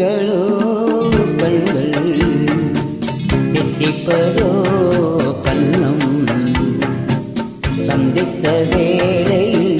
பெண்களோ கண்கள் எத்திப்பதோ கண்ணம் சந்தித்த வேளையில்